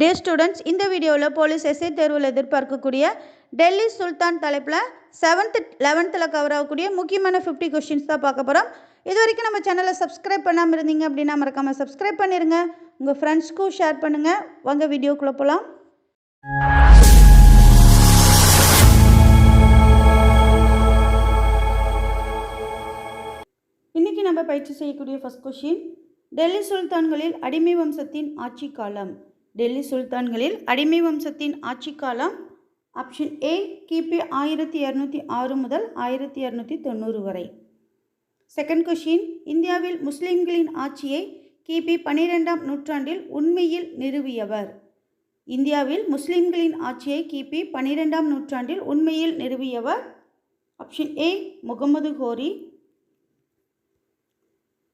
டே students இந்த வீடியோவில் police SI தேர்வில் எதிர்பார்க்கக்கூடிய டெல்லி சுல்தான் தலைப்பில் செவன்த்து லெவன்த்தில் கவர் ஆகக்கூடிய முக்கியமான ஃபிஃப்டி கொஷின்ஸ் தான் பார்க்க போகிறோம் இது வரைக்கும் நம்ம சேனலை சப்ஸ்கிரைப் பண்ணாமல் இருந்தீங்க அப்படின்னா மறக்காமல் சப்ஸ்கிரைப் பண்ணிடுங்க உங்கள் ஃப்ரெண்ட்ஸ்க்கும் ஷேர் பண்ணுங்கள் வாங்க வீடியோக்குள்ளே போகலாம் இன்றைக்கி நம்ம பயிற்சி செய்யக்கூடிய ஃபஸ்ட் கொஷின் டெல்லி சுல்தான்களில் அடிமை வம்சத்தின் ஆட்சி காலம். டெல்லி சுல்தான்களில் அடிமை வம்சத்தின் ஆட்சி காலம் ஆப்ஷன் ஏ கிபி ஆயிரத்தி இரநூத்தி ஆறு முதல் ஆயிரத்தி இரநூத்தி தொண்ணூறு வரை. செகண்ட் கொஷின் இந்தியாவில் முஸ்லிம்களின் ஆட்சியை கிபி பன்னிரெண்டாம் நூற்றாண்டில் உண்மையில் நிறுவியவர். இந்தியாவில் முஸ்லிம்களின் ஆட்சியை கிபி பன்னிரெண்டாம் நூற்றாண்டில் உண்மையில் நிறுவியவர். ஆப்ஷன் ஏ முகமது கோரி.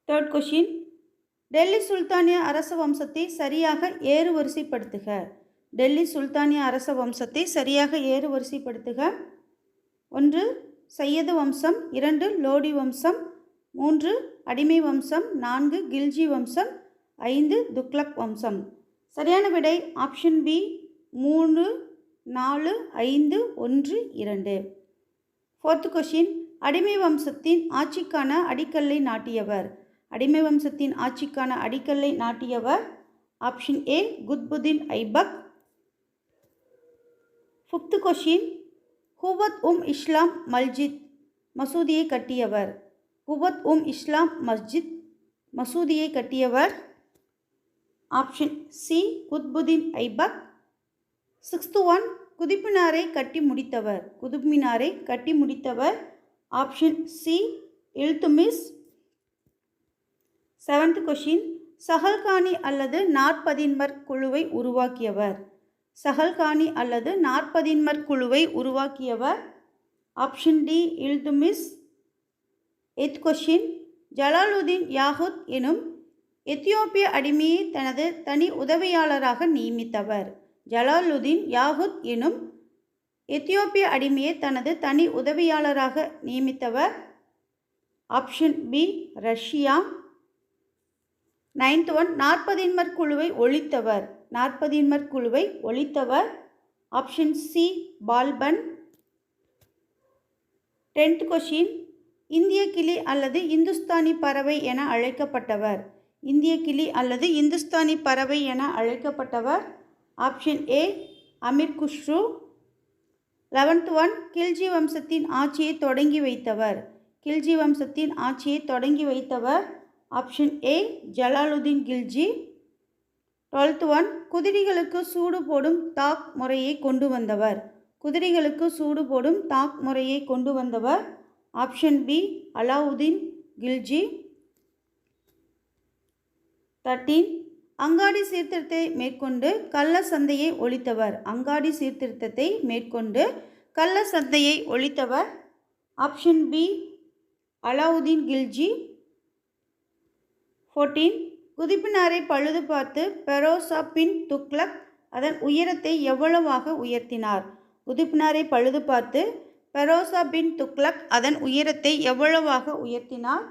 தேர்ட் கொஷின் டெல்லி சுல்தானிய அரச வம்சத்தை சரியாக ஏறு வரிசைப்படுத்துக டெல்லி சுல்தானிய அரச வம்சத்தை சரியாக ஏறு வரிசைப்படுத்துக ஒன்று சையது வம்சம். இரண்டு லோடி வம்சம். மூன்று அடிமை வம்சம். நான்கு கில்ஜி வம்சம். ஐந்து துக்லக் வம்சம். சரியான விடை ஆப்ஷன் பி மூணு நாலு ஐந்து ஒன்று இரண்டு. ஃபோர்த் கொஷின் அடிமை வம்சத்தின் ஆட்சிக்கான அடிக்கல்லை நாட்டியவர். அடிமை வம்சத்தின் ஆட்சிக்கான அடிக்கல்லை நாட்டியவர் option A Qutbuddin Aibak. Fifth question Quwwat ul Islam Masjid மசூதியை கட்டியவர். ஹுவத் உம் இஸ்லாம் மஸ்ஜித் மசூதியை கட்டியவர். Option C Qutbuddin Aibak. Sixth one குதிப்பினாரை கட்டி முடித்தவர். குதுப்மினாரை கட்டி முடித்தவர். Option C Iltutmish seventh question சஹல்கானி அல்லது நாற்பதின்மர் குழுவை உருவாக்கியவர். சஹல்கானி அல்லது நாற்பதின்மர் குழுவை உருவாக்கியவர். ஆப்ஷன் டி இல்துமிஸ் எத் கொஷின் ஜலாலுதீன் யாகுத் எனும் எத்தியோப்பிய அடிமையை தனது தனி உதவியாளராக நியமித்தவர். ஜலாலுதீன் யாகுத் எனும் எத்தியோப்பிய அடிமையை தனது தனி உதவியாளராக நியமித்தவர். Option B Razia. Ninth one நாற்பதின்மர் குழுவை ஒழித்தவர். நாற்பதின்மர் குழுவை ஒழித்தவர். Option C Balban. Tenth question இந்திய கிளி அல்லது இந்துஸ்தானி பறவை என அழைக்கப்பட்டவர். இந்திய கிளி அல்லது இந்துஸ்தானி பறவை என அழைக்கப்பட்டவர். Option A Amir Khusrau. Eleventh one Khilji வம்சத்தின் ஆட்சியை தொடங்கி வைத்தவர். கில்ஜி வம்சத்தின் ஆட்சியை தொடங்கி வைத்தவர். Option A Jalaluddin Khilji. Twelfth one குதிரைகளுக்கு சூடு போடும் தாக் முறையை கொண்டு வந்தவர். குதிரைகளுக்கு சூடு போடும் தாக் முறையை கொண்டு வந்தவர். Option B Alauddin Khilji. Thirteen அங்காடி சீர்திருத்தத்தை மேற்கொண்டு கள்ள சந்தையை ஒழித்தவர். அங்காடி சீர்திருத்தத்தை மேற்கொண்டு கள்ள சந்தையை ஒழித்தவர். Option B Alauddin Khilji. Fourteen குதிப்பினாரை பழுது பார்த்து பெரோசா பின் துக்ளக் அதன் உயரத்தை எவ்வளவாக உயர்த்தினார்? குதிப்பினாரை பழுது பார்த்து பெரோசா பின் துக்ளக் அதன் உயரத்தை எவ்வளவாக உயர்த்தினார்?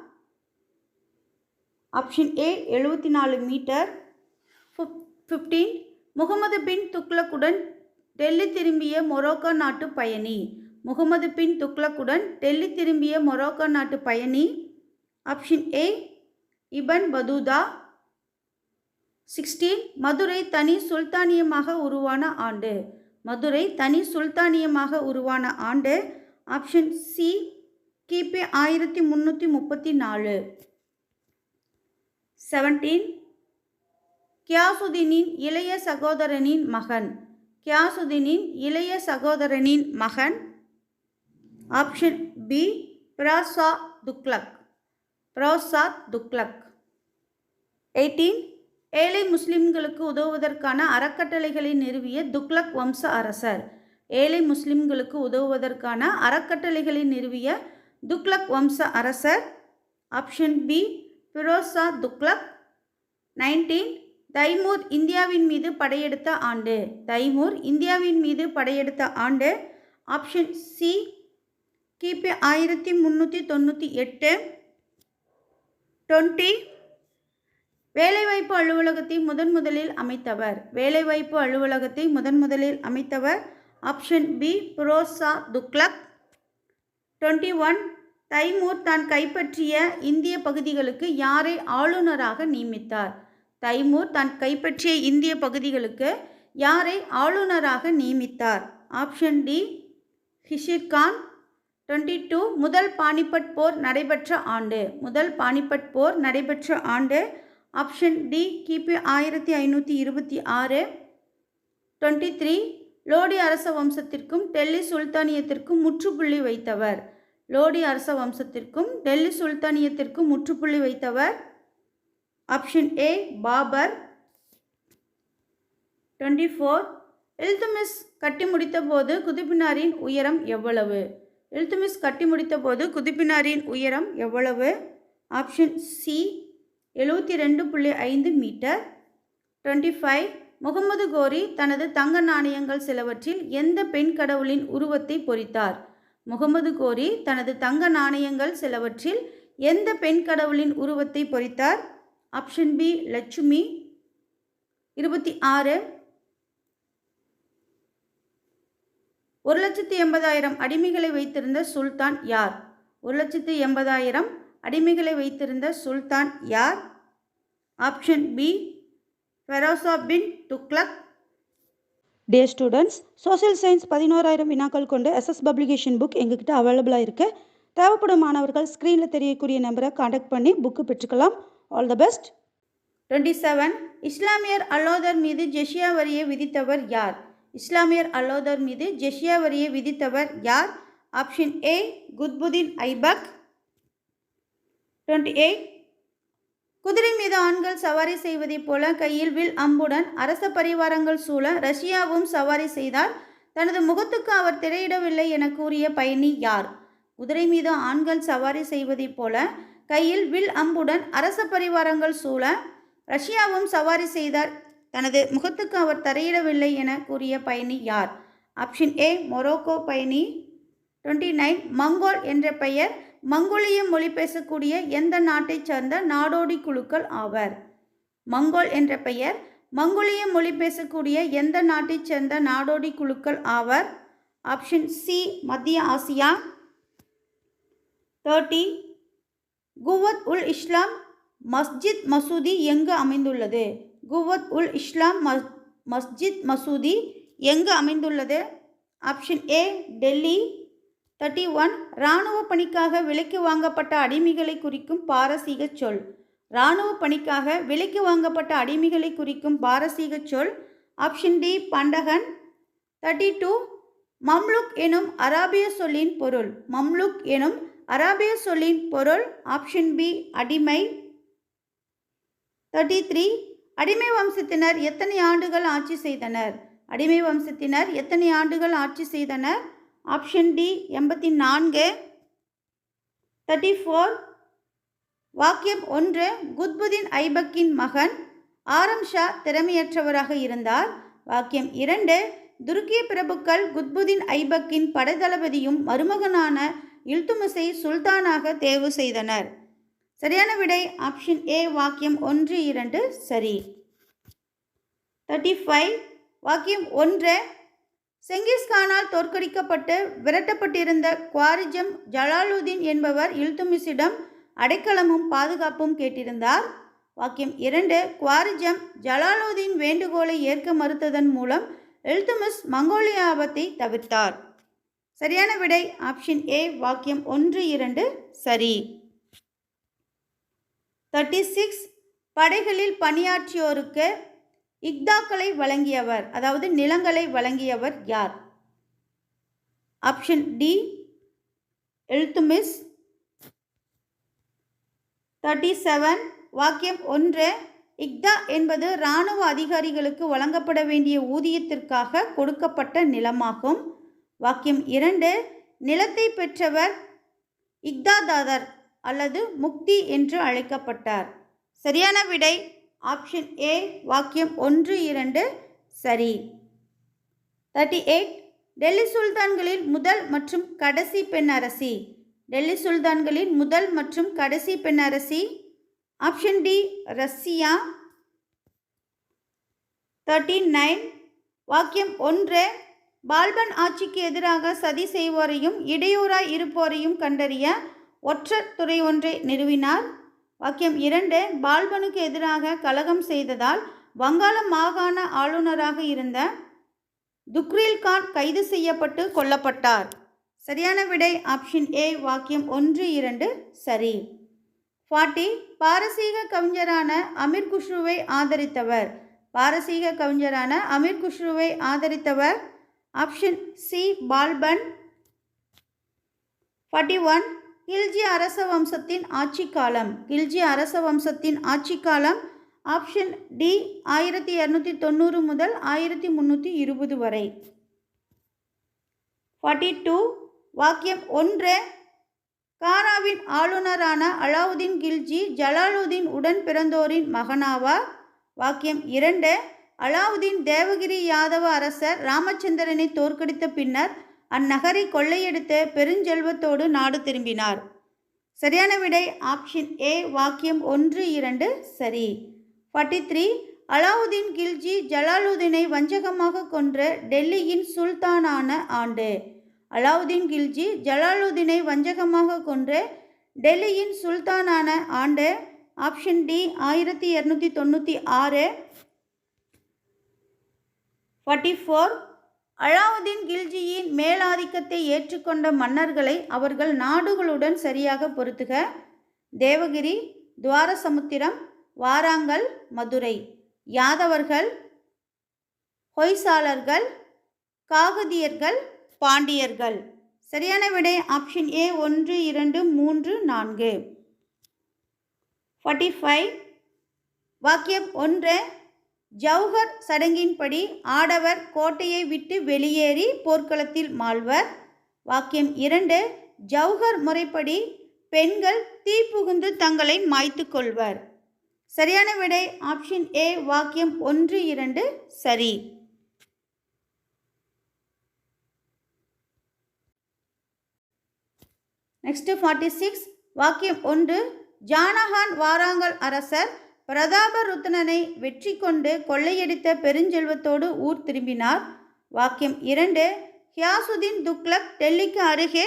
ஆப்ஷன் ஏ எழுபத்தி நாலு மீட்டர் ஃபிஃப்டீன் முகமது பின் துக்ளக்குடன் டெல்லி திரும்பிய மொரோக்கோ நாட்டு பயணி. முகமது பின் துக்ளக்குடன் டெல்லி திரும்பிய மொரோக்கோ நாட்டு பயணி. Option A Ibn Battuta sixteen Madurai தனி சுல்தானியமாக உருவான ஆண்டு. மதுரை தனி சுல்தானியமாக உருவான ஆண்டு. ஆப்ஷன் சி கிபி ஆயிரத்தி முந்நூற்றி முப்பத்தி நாலு. செவன்டீன் கியாசுதீனின் இளைய சகோதரனின் மகன். கியாசுதீனின் இளைய சகோதரனின் மகன். Option B Firoz Shah Tughlaq Firoz Shah Tughlaq eighteen. ஏழை முஸ்லிம்களுக்கு உதவுவதற்கான அறக்கட்டளைகளை நிறுவிய துக்லக் வம்ச அரசர். ஏழை முஸ்லிம்களுக்கு உதவுவதற்கான அறக்கட்டளைகளை நிறுவிய துக்லக் வம்ச அரசர். Option B Firoz Shah Tughlaq nineteen. Timur இந்தியாவின் மீது படையெடுத்த ஆண்டு. தைமூர் இந்தியாவின் மீது படையெடுத்த ஆண்டு. ஆப்ஷன் சி கிபி ஆயிரத்தி முந்நூற்றி தொண்ணூற்றி எட்டு. டுவெண்ட்டி. வேலைவாய்ப்பு அலுவலகத்தை முதன் முதலில் அமைத்தவர். வேலைவாய்ப்பு அலுவலகத்தை முதன் முதலில் அமைத்தவர் option B Firoz Shah Tughlaq. Twenty one. Timur தான் கைப்பற்றிய இந்திய பகுதிகளுக்கு யாரை ஆளுநராக நியமித்தார்? தைமூர் தான் கைப்பற்றிய இந்திய பகுதிகளுக்கு யாரை ஆளுநராக நியமித்தார்? Option D Khizr Khan. Twenty two முதல் பானிபட் போர் நடைபெற்ற ஆண்டு. முதல் பானிபட் போர் நடைபெற்ற ஆண்டு ஆப்ஷன் டி கிபி ஆயிரத்தி ஐநூற்றி இருபத்தி ஆறு. டுவெண்ட்டி த்ரீ லோடி அரச வம்சத்திற்கும் டெல்லி சுல்தானியத்திற்கும் முற்றுப்புள்ளி வைத்தவர். லோடி அரச வம்சத்திற்கும் டெல்லி சுல்தானியத்திற்கும் முற்றுப்புள்ளி வைத்தவர் option A Babur. Twenty four Iltutmish கட்டி முடித்தபோது குதுப்பினாரின் உயரம் எவ்வளவு? இல்துமிஸ் கட்டி முடித்தபோது குதிப்பினாரின் உயரம் எவ்வளவு? ஆப்ஷன் சி எழுபத்தி ரெண்டு புள்ளி ஐந்து மீட்டர். டுவெண்ட்டி ஃபைவ் முகமது கோரி தனது தங்க நாணயங்கள் சிலவற்றில் எந்த பெண் கடவுளின் உருவத்தை பொறித்தார்? முகமது கோரி தனது தங்க நாணயங்கள் சிலவற்றில் எந்த பெண் கடவுளின் உருவத்தை பொறித்தார்? Option B Lakshmi. இருபத்தி ஆறு ஒரு லட்சத்து எண்பதாயிரம் அடிமைகளை வைத்திருந்த சுல்தான் யார்? ஒரு லட்சத்து எண்பதாயிரம் அடிமைகளை வைத்திருந்த சுல்தான் யார்? Option B Firoz Shah bin Tughlaq. Dear students social science பதினோராயிரம் வினாக்கள் கொண்டு எஸ்எஸ் பப்ளிகேஷன் புக் எங்ககிட்ட அவைலபிளாக இருக்குது தேவைப்படும் மாணவர்கள் ஸ்க்ரீனில் தெரியக்கூடிய நம்பரை காண்டாக்ட் பண்ணி book பெற்றுக்கலாம். All the best twenty seven இஸ்லாமியர் அலோதர் மீது ஜெஷியா வரியை விதித்தவர் யார்? இஸ்லாமியர் அலோதர் மீது ஜெஷியா வரியை விதித்தவர் யார்? Option A Qutbuddin Aibak. Twenty eight குதிரை மீது ஆண்கள் சவாரி செய்வதைப் போல கையில் வில் அம்புடன் அரச பரிவாரங்கள் சூழ ரஷ்யாவும் சவாரி செய்தார். தனது முகத்துக்கு அவர் திரையிடவில்லை என கூறிய பயணி யார்? குதிரை மீது ஆண்கள் சவாரி செய்வதைப் போல கையில் வில் அம்புடன் அரச பரிவாரங்கள் சூழ ரஷ்யாவும் சவாரி செய்தார். தனது முகத்துக்கு அவர் தரையிடவில்லை என கூறிய பயணி யார்? ஆப்ஷன் ஏ மொரோக்கோ பயணி. டுவெண்ட்டி நைன் மங்கோல் என்ற பெயர் மங்கோலிய மொழி பேசக்கூடிய எந்த நாட்டைச் சேர்ந்த நாடோடி குழுக்கள் ஆவர்? மங்கோல் என்ற பெயர் மங்கோலிய மொழி பேசக்கூடிய எந்த நாட்டைச் சேர்ந்த நாடோடி குழுக்கள் ஆவர்? ஆப்ஷன் சி மத்திய ஆசியா. தேர்ட்டி குவத் உல் இஸ்லாம் மஸ்ஜித் மசூதி எங்கு அமைந்துள்ளது? குவத் உல் இஸ்லாம் மஸ் மஸ்ஜித் மசூதி எங்கு அமைந்துள்ளது? Option A Delhi. Thirty one இராணுவ பணிக்காக விலைக்கு வாங்கப்பட்ட அடிமைகளை குறிக்கும் பாரசீக சொல். இராணுவ பணிக்காக விலைக்கு வாங்கப்பட்ட அடிமைகளை குறிக்கும் பாரசீக சொல். Option D பண்டகன். தேர்ட்டி டூ மம்லுக் எனும் அராபிய சொல்லின் பொருள். மம்லுக் எனும் அராபிய சொல்லின் பொருள். ஆப்ஷன் பி அடிமை. தேர்ட்டி த்ரீ அடிமை வம்சத்தினர் எத்தனை ஆண்டுகள் ஆட்சி செய்தனர்? அடிமை வம்சத்தினர் எத்தனை ஆண்டுகள் ஆட்சி செய்தனர்? ஆப்ஷன் டி எண்பத்தி நான்கு தேர்ட்டி ஃபோர் வாக்கியம் ஒன்று குத்புதீன் ஐபக்கின் மகன் ஆரம் ஷா திறமையற்றவராக இருந்தார். வாக்கியம் இரண்டு துருக்கிய பிரபுக்கள் குத்புதீன் ஐபக்கின் படைத்தளபதியும் மருமகனான இல்துமசை சுல்தானாக தேர்வு செய்தனர். சரியான விடை ஆப்ஷன் ஏ வாக்கியம் ஒன்று இரண்டு சரி. தேர்ட்டி ஃபைவ் வாக்கியம் ஒன்று செங்கிஸ்கானால் தோற்கடிக்கப்பட்டு விரட்டப்பட்டிருந்த குவாரிஜம் ஜலாலுதீன் என்பவர் இல்துமிஸிடம் அடைக்கலமும் பாதுகாப்பும் கேட்டிருந்தார். வாக்கியம் இரண்டு குவாரிஜம் ஜலாலுதீன் வேண்டுகோளை ஏற்க மறுத்ததன் மூலம் இல்துமிஸ் மங்கோலிய ஆபத்தை தவிர்த்தார். சரியான விடை ஆப்ஷன் ஏ வாக்கியம் ஒன்று இரண்டு சரி. தேர்ட்டி சிக்ஸ் படைகளில் பணியாற்றியோருக்கு இக்தாக்களை வழங்கியவர் அதாவது நிலங்களை வழங்கியவர் யார்? Option D Iltutmish thirty seven வாக்கியம் ஒன்று இக்தா என்பது இராணுவ அதிகாரிகளுக்கு வழங்கப்பட வேண்டிய ஊதியத்திற்காக கொடுக்கப்பட்ட நிலமாகும். வாக்கியம் இரண்டு நிலத்தை பெற்றவர் இக்தாதாதர். அல்லது முக்தி என்று அழைக்கப்பட்டார். சரியான விடை ஆப்ஷன் ஏ வாக்கியம் ஒன்று இரண்டு சரி. தேர்ட்டி எயிட் டெல்லி சுல்தான்களில் முதல் மற்றும் கடைசி பெண் அரசி. டெல்லி சுல்தான்களின் முதல் மற்றும் கடைசி பெண் அரசி. Option D Razia. Thirty nine வாக்கியம் ஒன்று பால்பன் ஆட்சிக்கு எதிராக சதி செய்வோரையும் இடையூறாய் இருப்போரையும் கண்டறிய ஒற்றர் துறை ஒன்றை நிறுவினார். வாக்கியம் இரண்டு பால்பனுக்கு எதிராக கலகம் செய்ததால் வங்காள மாகாண ஆளுநராக இருந்த துக்ரில் கான் கைது செய்யப்பட்டு கொல்லப்பட்டார். சரியான விடை ஆப்ஷன் ஏ வாக்கியம் ஒன்று இரண்டு சரி. ஃபார்ட்டி பாரசீக கவிஞரான அமீர் குஷ்ருவை ஆதரித்தவர். பாரசீக கவிஞரான அமீர் குஷ்ருவை ஆதரித்தவர். Option C Balban. Forty one Khilji அரச வம்சத்தின் ஆட்சி காலம். கில்ஜி அரச வம்சத்தின் ஆட்சி காலம் ஆப்ஷன் டி ஆயிரத்தி இரநூத்தி தொண்ணூறு முதல் ஆயிரத்தி முந்நூற்றி இருபது வரை. ஃபார்ட்டி டூ வாக்கியம் ஒன்று காராவின் ஆளுநரான அலாவுதீன் கில்ஜி ஜலாலுதீன் உடன் பிறந்தோரின் மகனாவார் வாக்கியம் இரண்டு அலாவுதீன் தேவகிரி யாதவ அரசர் ராமச்சந்திரனை தோற்கடித்த பின்னர் அந்நகரை கொள்ளையெடுத்த பெருஞ்செல்வத்தோடு நாடு திரும்பினார். சரியான விடை ஆப்ஷன் ஏ வாக்கியம் ஒன்று இரண்டு சரி. ஃபார்ட்டி த்ரீ அலாவுதீன் கில்ஜி ஜலாலுதீனை வஞ்சகமாக கொன்ற டெல்லியின் சுல்தானான ஆண்டு. அலாவுதீன் கில்ஜி ஜலாலுதீனை வஞ்சகமாக கொன்ற டெல்லியின் சுல்தானான ஆண்டு. ஆப்ஷன் டி ஆயிரத்தி இரநூத்தி தொண்ணூற்றி ஆறு. ஃபார்ட்டி ஃபோர் அலாவுதீன் கில்ஜியின் மேலாதிக்கத்தை ஏற்றுக்கொண்ட மன்னர்களை அவர்கள் நாடுகளுடன் சரியாக பொருத்துக. தேவகிரி துவாரசமுத்திரம் வாராங்கல் மதுரை. யாதவர்கள் ஹொய்சாளர்கள் காகதியர்கள் பாண்டியர்கள். சரியான விடை ஆப்ஷன் ஏ ஒன்று இரண்டு மூன்று நான்கு. ஃபார்ட்டி ஃபைவ் வாக்கியம் ஒன்று ஜவுஹர் சடங்கின்படி ஆடவர் கோட்டையை விட்டு வெளியேறி போர்க்களத்தில் மாழ்வர் வாக்கியம் இரண்டு ஜௌஹர் முறைப்படி பெண்கள் தீ புகுந்து தங்களை மாய்த்து கொள்வர். சரியான விடை ஆப்ஷன் ஏ வாக்கியம் ஒன்று இரண்டு சரி. நெக்ஸ்ட் ஃபார்ட்டி சிக்ஸ் வாக்கியம் ஒன்று ஜானஹான் வாராங்கல் அரசர் பிரதாபருத்னனை வெற்றி கொண்டு கொள்ளையடித்த பெருஞ்செல்வத்தோடு ஊர் திரும்பினார். வாக்கியம் இரண்டு. ஹியாசுதீன் துக்ளக் டெல்லிக்கு அருகே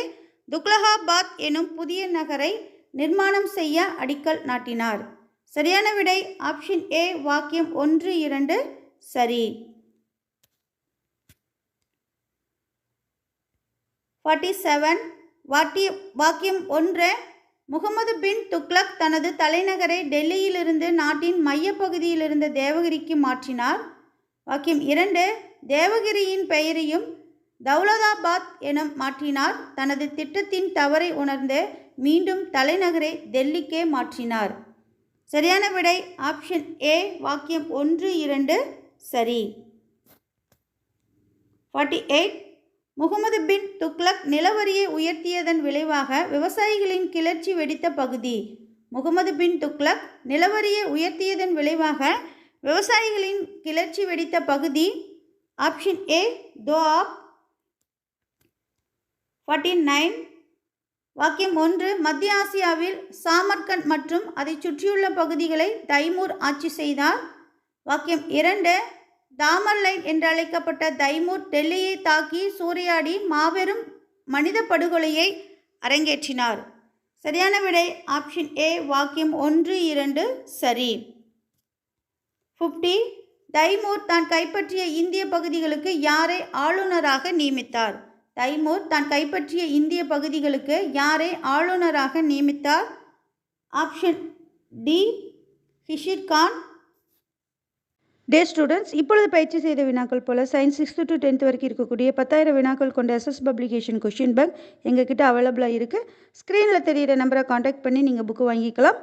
துக்லகாபாத் எனும் புதிய நகரை நிர்மாணம் செய்ய அடிக்கல் நாட்டினார். சரியான விடை ஆப்ஷன் ஏ வாக்கியம் ஒன்று இரண்டு. சரி. ஃபார்ட்டி செவன் வாட்டிய வாக்கியம் ஒன்று. முகமது பின் துக்ளக் தனது தலைநகரை டெல்லியிலிருந்து நாட்டின் மையப்பகுதியில் இருந்த தேவகிரிக்கு மாற்றினார். வாக்கியம் இரண்டு தேவகிரியின் பெயரையும் தௌலதாபாத் என மாற்றினார். தனது திட்டத்தின் தவறை உணர்ந்து மீண்டும் தலைநகரை டெல்லிக்கே மாற்றினார். சரியான விடை ஆப்ஷன் ஏ வாக்கியம் ஒன்று இரண்டு சரி. ஃபார்ட்டி எயிட் முகமது பின் துக்ளக் நிலவரியை உயர்த்தியதன் விளைவாக விவசாயிகளின் கிளர்ச்சி வெடித்த பகுதி. முகமது பின் துக்ளக் நிலவரியை உயர்த்தியதன் விளைவாக விவசாயிகளின் கிளர்ச்சி வெடித்த பகுதி. Option A Doab forty nine. வாக்கியம் ஒன்று மத்திய ஆசியாவில் சாமர்கண்ட் மற்றும் அதை சுற்றியுள்ள பகுதிகளை தைமூர் ஆட்சி செய்தார். வாக்கியம் இரண்டு தாமர் லைன் என்றழைக்கப்பட்ட தைமூர் டெல்லியை தாக்கி சூறையாடி மாபெரும் மனித படுகொலையை அரங்கேற்றினார். சரியான விடை ஆப்ஷன் ஏ வாக்கியம் ஒன்று இரண்டு சரி. ஃபிஃப்டி தைமூர் தான் கைப்பற்றிய இந்திய பகுதிகளுக்கு யாரை ஆளுநராக நியமித்தார்? தைமூர் தான் கைப்பற்றிய இந்திய பகுதிகளுக்கு யாரை ஆளுநராக நியமித்தார்? Option D Khizr Khan dear students இப்பொழுது பயிற்சி செய்த வினாக்கள் போல் சயின்ஸ் சிக்ஸ்த்து டு டென்த் வரைக்கும் இருக்கக்கூடிய பத்தாயிரம் வினாக்கள் கொண்ட எஸ்எஸ் பப்ளிகேஷன் கொஷின் பேங்க் எங்ககிட்ட அவைலபிளாக இருக்குது ஸ்க்ரீனில் தெரிகிற நம்பரை காண்டாக்ட் பண்ணி நீங்கள் புக்கு வாங்கிக்கலாம்.